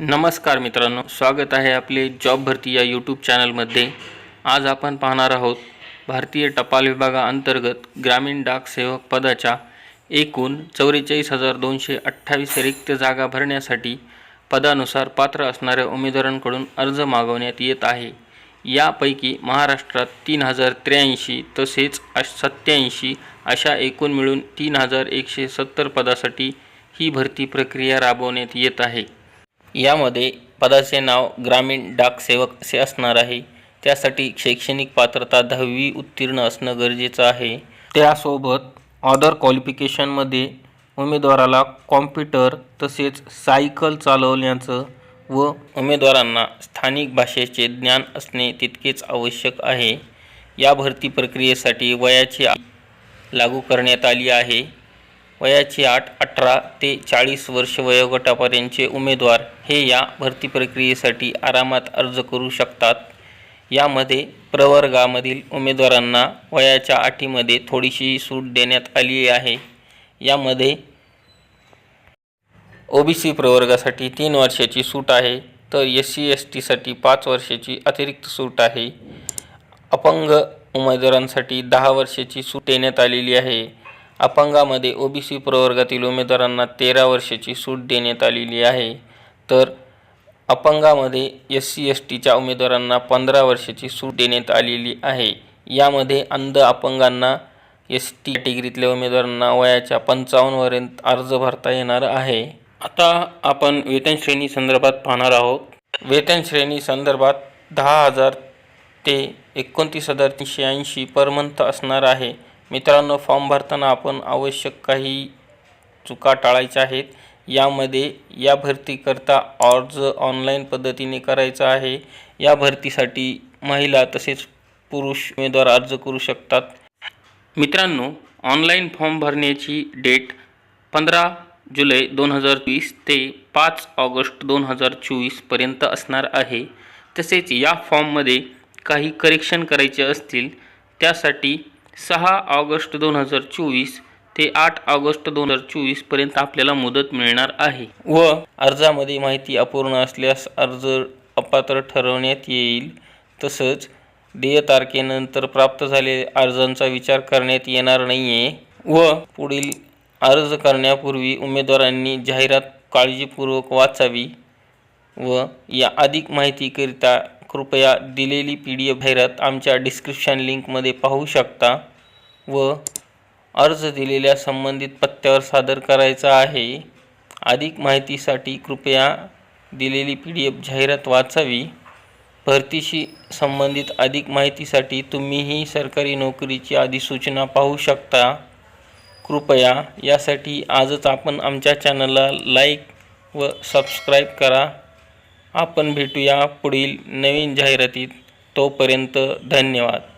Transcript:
नमस्कार मित्रांनो स्वागत आहे आपले जॉब भरती या यूट्यूब चॅनलमध्ये. आज आपण पाहणार आहोत भारतीय टपाल विभागाअंतर्गत ग्रामीण डाक सेवक पदाच्या एकूण चौवेचाळीस हजार दोनशे अठ्ठावीस रिक्त जागा भरण्यासाठी पदानुसार पात्र असणाऱ्या उमेदवारांकडून अर्ज मागवण्यात येत आहे. यापैकी महाराष्ट्रात तीन हजार त्र्याऐंशी तसेच सत्त्याऐंशी अशा एकूण मिळून तीन हजार एकशे सत्तर पदासाठी ही भरती प्रक्रिया राबवण्यात येत आहे. यामध्ये पदाचे नाव ग्रामीण डाक सेवक असे असणार आहे. त्यासाठी शैक्षणिक पात्रता दहावी उत्तीर्ण असणं गरजेचं आहे. त्यासोबत ऑदर क्वालिफिकेशनमध्ये उमेदवाराला कॉम्प्युटर तसेच सायकल चालवण्याचं व उमेदवारांना स्थानिक भाषेचे ज्ञान असणे तितकेच आवश्यक आहे. या भरती प्रक्रियेसाठी वयाची लागू करण्यात आली आहे. वयाची आठ अठरा ते चाळीस वर्ष वयोगटापर्यंतचे उमेदवार हे या भरती प्रक्रियेसाठी आरामात अर्ज करू शकतात. यामध्ये प्रवर्गामधील उमेदवारांना वयाच्या अटीमध्ये थोडीशी सूट देण्यात आली आहे. यामध्ये ओ बी सी प्रवर्गासाठी तीन वर्षाची सूट आहे तर एस सी एस टीसाठी पाच वर्षाची अतिरिक्त सूट आहे. अपंग उमेदवारांसाठी दहा वर्षाची सूट देण्यात आलेली आहे. अपंगामध्ये ओ बी सी प्रवर्गातील उमेदवारांना तेरा वर्षाची सूट देण्यात आलेली आहे. तर अपंगामध्ये एस सी एस टीच्या उमेदवारांना पंधरा वर्षाची सूट देण्यात आलेली आहे. यामध्ये अंध अपंगांना एस टी कॅटेगरीतल्या उमेदवारांना वयाच्या पंचावन्नपर्यंत अर्ज भरता येणार आहे. आता आपण वेतन श्रेणी संदर्भात पाहणार आहोत. वेतन श्रेणी संदर्भात दहा हजार ते एकोणतीस हजार तीनशे ऐंशी पर मंथ असणार आहे. मित्रांनो फॉर्म भरताना आपण आवश्यक काही चुका टाळायच्या आहेत. यामध्ये या भरतीकरता अर्ज ऑनलाईन पद्धतीने करायचा आहे. या भरतीसाठी महिला तसेच पुरुष उमेदवार अर्ज करू शकतात. मित्रांनो ऑनलाईन फॉर्म भरण्याची डेट पंधरा जुलै दोन हजार वीस ते पाच ऑगस्ट दोन हजार चोवीसपर्यंत असणार आहे. तसेच या फॉर्ममध्ये काही करेक्शन करायचे असतील त्यासाठी सहा ऑगस्ट दोन हजार चोवीस ते आठ ऑगस्ट दोन हजार चोवीसपर्यंत आपल्याला मुदत मिळणार आहे. व अर्जामध्ये माहिती अपूर्ण असल्यास अर्ज अपात्र ठरवण्यात येईल. तसंच देय तारखेनंतर प्राप्त झालेल्या अर्जांचा विचार करण्यात येणार नाही आहे व पुढील अर्ज करण्यापूर्वी उमेदवारांनी जाहिरात काळजीपूर्वक वाचावी व या अधिक माहितीकरिता कृपया दिलेली पी डी एफ जाहिरात आमच्या डिस्क्रिप्शन लिंकमध्ये पाहू शकता व अर्ज दिलेल्या संबंधित पत्त्यावर सादर करायचा आहे. अधिक माहितीसाठी कृपया दिलेली पी डी एफ जाहिरात वाचावी. भरतीशी संबंधित अधिक माहितीसाठी तुम्हीही सरकारी नोकरीची अधिसूचना पाहू शकता. कृपया यासाठी आजच आपण आमच्या चॅनलला लाईक व सबस्क्राईब करा. आपण भेटूया पुढील नवीन जाहिरातीत. तोपर्यंत धन्यवाद.